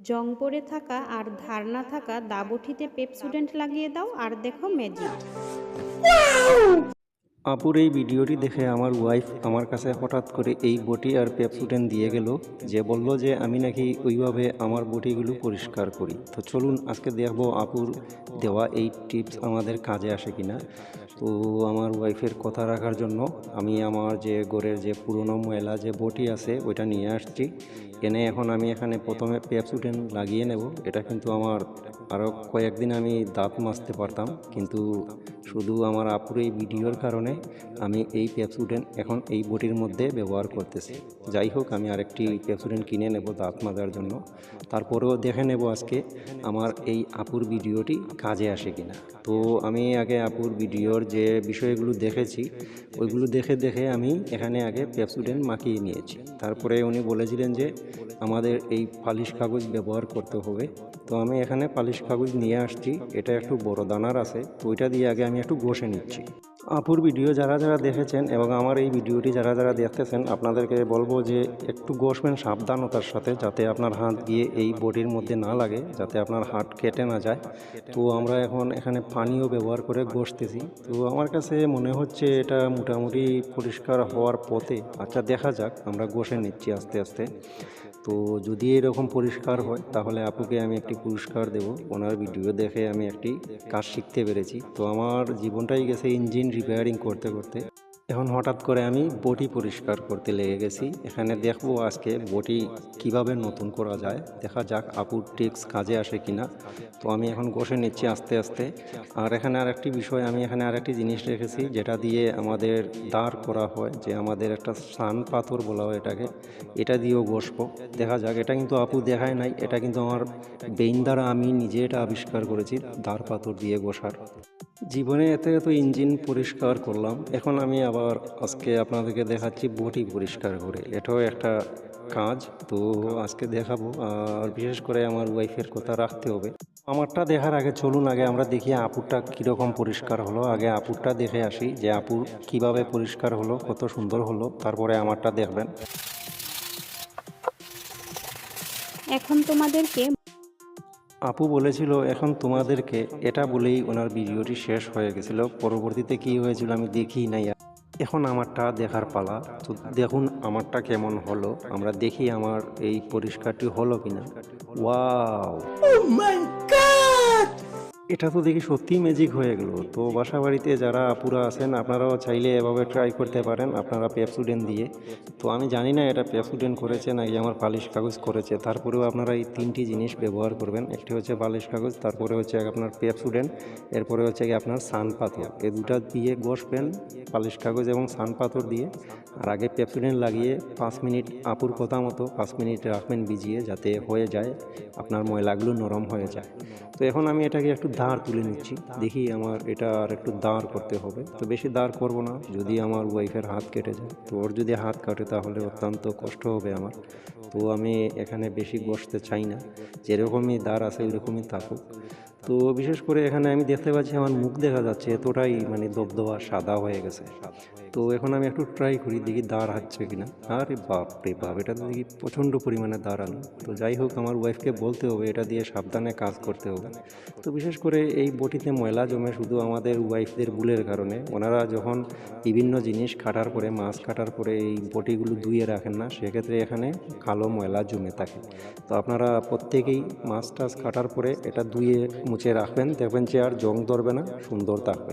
জং পড়ে থাকা আর ধার না থাকা দাবঠিতে পেপসুডেন্ট লাগিয়ে দাও আর দেখো ম্যাজিক আপুর এই ভিডিওটি দেখে আমার ওয়াইফ আমার কাছে হঠাৎ করে এই বটি আর পেপসুটেন দিয়ে গেল, যে বলল যে আমি নাকি ওইভাবে আমার বটিগুলো পরিষ্কার করি। তো চলুন আজকে দেখব আপুর দেওয়া এই টিপস আমাদের কাজে আসে কিনা। তো আমার ওয়াইফের কথা রাখার জন্য আমি আমার যে গোড়ের যে পুরনো ময়লা যে বটি আছে, ওইটা নিয়ে আসছি। এনে এখন আমি এখানে প্রথমে পেপসুটেন লাগিয়ে নেব। এটা কিন্তু আমার আরও কয়েকদিন আমি দাঁত মাজতে পারতাম, কিন্তু শুধু আমার আপুর এই ভিডিওর কারণে আমি এই পেপসুডেন এখন এই বটির মধ্যে ব্যবহার করতেছি। যাই হোক, আমি আরেকটি পেপসুডেন কিনে নেব দাঁত মাজার জন্য। তারপরেও দেখে নেব আজকে আমার এই আপুর ভিডিওটি কাজে আসে কিনা। তো আমি আগে আপুর ভিডিওর যে বিষয়গুলো দেখেছি, ওইগুলো দেখে দেখে আমি এখানে আগে পেপসুডেন মাখিয়ে নিয়েছি। তারপরে উনি বলেছিলেন যে, আমাদের এই পালিশ কাগজ ব্যবহার করতে হবে। তো আমি এখানে পালিশ কাগজ নিয়ে আসছি। এটা একটু বড় দানার আছে, তো ওইটা দিয়ে আগে আমি একটু ঘষে নিচ্ছি। আপুর ভিডিও যারা যারা দেখেছেন এবং আমার এই ভিডিওটি যারা যারা দেখতেছেন, আপনাদেরকে বলব যে একটু ঘষবেন সাবধানতার সাথে যাতে আপনার হাত গিয়ে এই বডির মধ্যে না লাগে, যাতে আপনার হাত কেটে না যায়। তো আমরা এখন এখানে পানিও ব্যবহার করে ঘষতেছি তো আমার কাছে মনে হচ্ছে এটা মোটামুটি পরিষ্কার হওয়ার পথে। আচ্ছা দেখা যাক, আমরা ঘষে নিচ্ছি আস্তে আস্তে। তো যদি এরকম পরিষ্কার হয়, তাহলে আপুকে আমি একটি পুরস্কার দেব। ওনার ভিডিও দেখে আমি একটি কাজ শিখতে পেরেছি। তো আমার জীবনটাই গেছে ইঞ্জিন রিপেয়ারিং করতে করতে। এখন হঠাৎ করে আমি বটি পরিষ্কার করতে লেগে গেছি। এখানে দেখব আজকে বটি কীভাবে নতুন করা যায়। দেখা যাক আপুর টিপস কাজে আসে কিনা। তো আমি এখন ঘষে নিচ্ছি আস্তে আস্তে। আর এখানে আরেকটি বিষয়, আমি এখানে আরেকটি জিনিস রেখেছি, যেটা দিয়ে আমাদের দাঁড় করা হয়, যে আমাদের একটা সান পাথর বলা হয় এটাকে। এটা দিয়েও ঘষবো। দেখা যাক, এটা কিন্তু আপু দেখায় নাই, এটা কিন্তু আমার বেইন দ্বারা আমি নিজে এটা আবিষ্কার করেছি, দাঁড় পাথর দিয়ে ঘষার। জীবনে এত এত ইঞ্জিন পরিষ্কার করলাম, এখন আমি আবার আজকে আপনাদেরকে দেখাচ্ছি বটি পরিষ্কার করে। এটাও একটা কাজ, তো আজকে দেখাবো, আর বিশেষ করে আমার ওয়াইফের কথা রাখতে হবে। আমারটা দেখার আগে চলুন, আগে আমরা দেখি আপুরটা কীরকম পরিষ্কার হলো। আগে আপুরটা দেখে আসি যে আপুর কীভাবে পরিষ্কার হলো, কত সুন্দর হলো, তারপরে আমারটা দেখবেন। এখন তোমাদেরকে আপু বলেছিল, এখন তোমাদেরকে এটা বলেই ওনার ভিডিওটি শেষ হয়ে গেছিল। পরবর্তীতে কি হয়েছিল আমি দেখি নাই। এখন আমারটা দেখার পালা। তো দেখুন আমারটা কেমন হলো। আমরা দেখি আমার এই পরিষ্কারটি হলো কিনা। ওয়াও! এটা তো দেখি সত্যিই ম্যাজিক হয়ে গেল। তো বাসা বাড়িতে যারা আপুরা আছেন, আপনারাও চাইলে এভাবে ট্রাই করতে পারেন, আপনারা পেপসুডেন দিয়ে। তো আমি জানি না এটা পেপসুডেন করেছে নাকি আমার পালিশ কাগজ করেছে। তারপরেও আপনারা এই তিনটি জিনিস ব্যবহার করবেন। একটি হচ্ছে পালিশ কাগজ, তারপরে হচ্ছে আপনার পেপসুডেন এরপরে হচ্ছে কি আপনার সান পাথর এই দুটা দিয়ে ঘষবেন পালিশ কাগজ এবং সান পাথর দিয়ে। আর আগে পেপসুডেন লাগিয়ে পাঁচ মিনিট আপুর কথা মতো, পাঁচ মিনিট রাখবেন ভিজিয়ে যাতে হয়ে যায়, আপনার ময়লাগুলো নরম হয়ে যায়। তো এখন আমি এটাকে একটু দাঁড় তুলে নিচ্ছি। দেখি আমার এটা আর একটু দাঁড় করতে হবে। তো বেশি দাঁড় করব না, যদি আমার ওয়াইফের হাত কেটে যায়। তো ওর যদি হাত কাটে তাহলে অত্যন্ত কষ্ট হবে আমার। তো আমি এখানে বেশি বসতে চাই না। যেরকমই দাঁড় আছে ওইরকমই থাকুক। তো বিশেষ করে এখানে আমি দেখতে পাচ্ছি আমার মুখ দেখা যাচ্ছে এতটাই মানে দবদবা, সাদা হয়ে গেছে। তো এখন আমি একটু ট্রাই করি দেখি দাঁড় হাঁটছে কিনা। আরে বাপ রে বাপ, এটা তো দেখি প্রচণ্ড পরিমাণে দাঁড়ানো তো যাই হোক, আমার ওয়াইফকে বলতে হবে, এটা দিয়ে সাবধানে কাজ করতে হবে। তো বিশেষ করে এই বটিতে ময়লা জমে শুধু আমাদের ওয়াইফদের ভুলের কারণে। ওনারা যখন বিভিন্ন জিনিস কাটার পরে, মাছ কাটার পরে এই বটিগুলো ধুয়ে রাখেন না, সেক্ষেত্রে এখানে কালো ময়লা জমে থাকে। তো আপনারা প্রত্যেকেই মাছ টাছ কাটার পরে এটা ধুয়ে মুছে রাখবেন দেখবেন চেয়ার জং ধরবে না সুন্দর থাকবে।